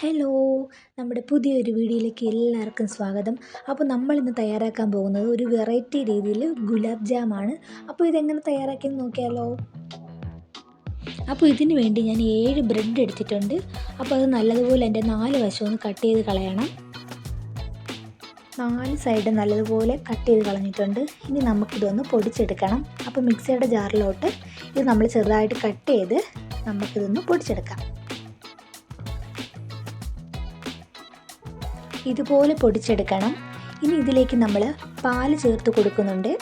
Hello നമ്മുടെ പുതിയൊരു വീഡിയോയിലേക്ക് എല്ലാവർക്കും സ്വാഗതം. അപ്പോൾ നമ്മളിന്ന് തയ്യാറാക്കാൻ പോകുന്നത് ഒരു വെറൈറ്റി രീതിയിൽ ഗുലാബ് ജാം ആണ് അപ്പോൾ ഇതെങ്ങനെ തയ്യാറാക്കിയെന്ന് നോക്കിയാലോ? അപ്പോൾ ഇതിന് വേണ്ടി ഞാൻ ഏഴ് ബ്രെഡ് എടുത്തിട്ടുണ്ട്. അപ്പോൾ അത് നല്ലതുപോലെ എന്റെ നാല് വശം ഒന്ന് കട്ട് ചെയ്ത് കളയണം. നാല് സൈഡ് നല്ലതുപോലെ കട്ട് ചെയ്ത് കളഞ്ഞിട്ടുണ്ട്. ഇനി നമുക്കിതൊന്ന് പൊടിച്ചെടുക്കണം. അപ്പോൾ മിക്സിയുടെ ജാറിലോട്ട് ഇത് നമ്മൾ ചെറുതായിട്ട് കട്ട് ചെയ്ത് നമുക്കിതൊന്ന് പൊടിച്ചെടുക്കാം. ഇതുപോലെ പൊടിച്ചെടുക്കണം. ഇനി ഇതിലേക്ക് നമ്മൾ പാൽ ചേർത്ത് കൊടുക്കുന്നുണ്ട്.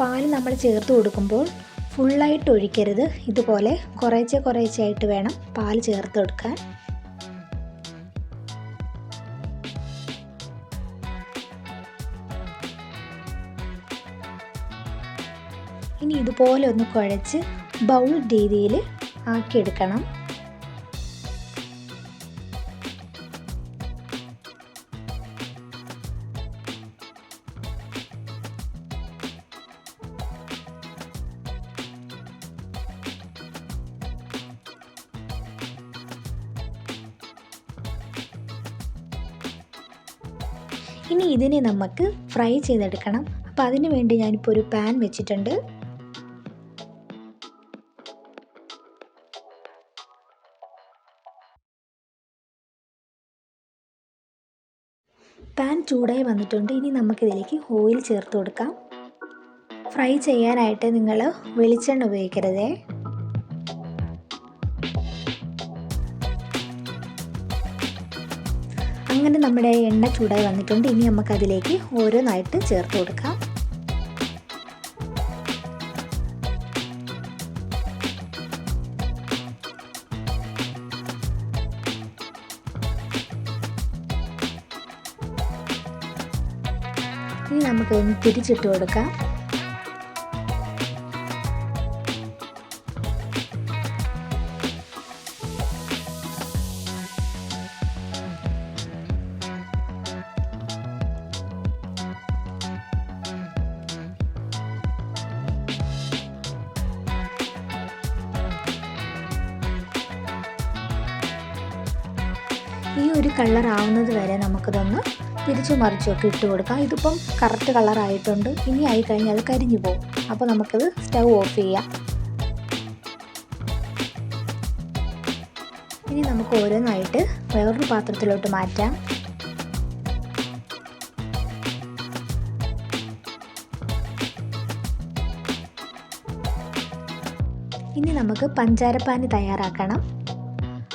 പാൽ നമ്മൾ ചേർത്ത് കൊടുക്കുമ്പോൾ ഫുള്ളായിട്ട് ഒഴിക്കരുത്. ഇതുപോലെ കുറേശ്ശെ കുറേശ്ശെ ആയിട്ട് വേണം പാൽ ചേർത്ത് കൊടുക്കാൻ ഇനി ഇതുപോലെ ഒന്ന് കുഴച്ച് ബൗൾ രീതിയിൽ ആക്കിയെടുക്കണം. ഇനി ഇതിനെ നമുക്ക് ഫ്രൈ ചെയ്തെടുക്കണം. അപ്പോൾ അതിനു വേണ്ടി ഞാനിപ്പോൾ ഒരു പാൻ വെച്ചിട്ടുണ്ട്. പാൻ ചൂടായി വന്നിട്ടുണ്ട്. ഇനി നമുക്കിതിലേക്ക് ഓയിൽ ചേർത്ത് കൊടുക്കാം. ഫ്രൈ ചെയ്യാനായിട്ട് നിങ്ങൾ വെളിച്ചെണ്ണ ഉപയോഗിക്കരുതേ. അങ്ങനെ നമ്മുടെ എണ്ണ ചൂടായി വന്നിട്ടുണ്ട്. ഇനി നമുക്കതിലേക്ക് ഓരോന്നായിട്ട് ചേർത്ത് കൊടുക്കാം. ഇനി നമുക്കൊന്ന് തിരിച്ചിട്ട് കൊടുക്കാം. ഈ ഒരു കളർ ആവുന്നത് വരെ നമുക്കിതൊന്ന് തിരിച്ചു മറിച്ചൊക്കെ ഇട്ട് കൊടുക്കാം. ഇതിപ്പം കറക്റ്റ് കളറായിട്ടുണ്ട് ഇനി ആയി കഴിഞ്ഞാൽ അത് കരിഞ്ഞു പോകും. അപ്പോൾ നമുക്കത് സ്റ്റൗ ഓഫ് ചെയ്യാം. ഇനി നമുക്ക് ഓരോന്നായിട്ട് വേറൊരു പാത്രത്തിലോട്ട് മാറ്റാം. ഇനി നമുക്ക് പഞ്ചാരപ്പാനി തയ്യാറാക്കണം.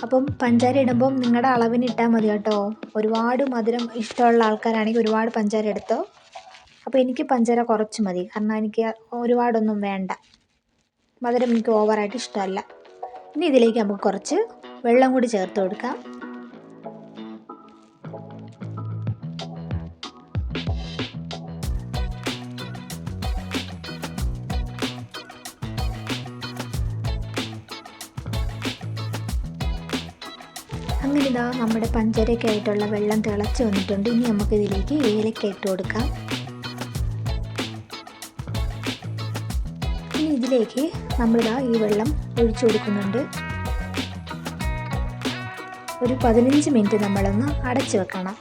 അപ്പം പഞ്ചാര ഇടുമ്പം നിങ്ങളുടെ അളവിന് ഇട്ടാൽ മതി കേട്ടോ. ഒരുപാട് മധുരം ഇഷ്ടമുള്ള ആൾക്കാരാണെങ്കിൽ ഒരുപാട് പഞ്ചാര എടുത്തോ. അപ്പോൾ എനിക്ക് പഞ്ചാര കുറച്ച് മതി. കാരണം എനിക്ക് ഒരുപാടൊന്നും വേണ്ട. മധുരം എനിക്ക് ഓവറായിട്ട് ഇഷ്ടമല്ല. ഇനി ഇതിലേക്ക് നമുക്ക് കുറച്ച് വെള്ളം കൂടി ചേർത്ത് കൊടുക്കാം. അങ്ങനെ ഇതാ നമ്മുടെ പഞ്ചരൊക്കെ ആയിട്ടുള്ള വെള്ളം തിളച്ച് വന്നിട്ടുണ്ട്. ഇനി നമുക്ക് ഇതിലേക്ക് ഏലക്ക ഇട്ട് കൊടുക്കാം. ഇനി ഇതിലേക്ക് നമ്മളിതാ ഈ വെള്ളം ഒഴിച്ചു കൊടുക്കുന്നുണ്ട്. ഒരു പതിനഞ്ച് മിനിറ്റ് നമ്മളൊന്ന് അടച്ചു വെക്കണം.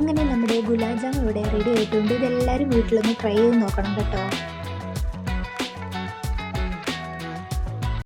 അങ്ങനെ നമ്മുടെ ഗുലാബ് ജാം ഇവിടെ റെഡി ആയിട്ടുണ്ട്. ഇതെല്ലാവരും വീട്ടിലൊന്ന് ട്രൈ ചെയ്ത് നോക്കണം കേട്ടോ.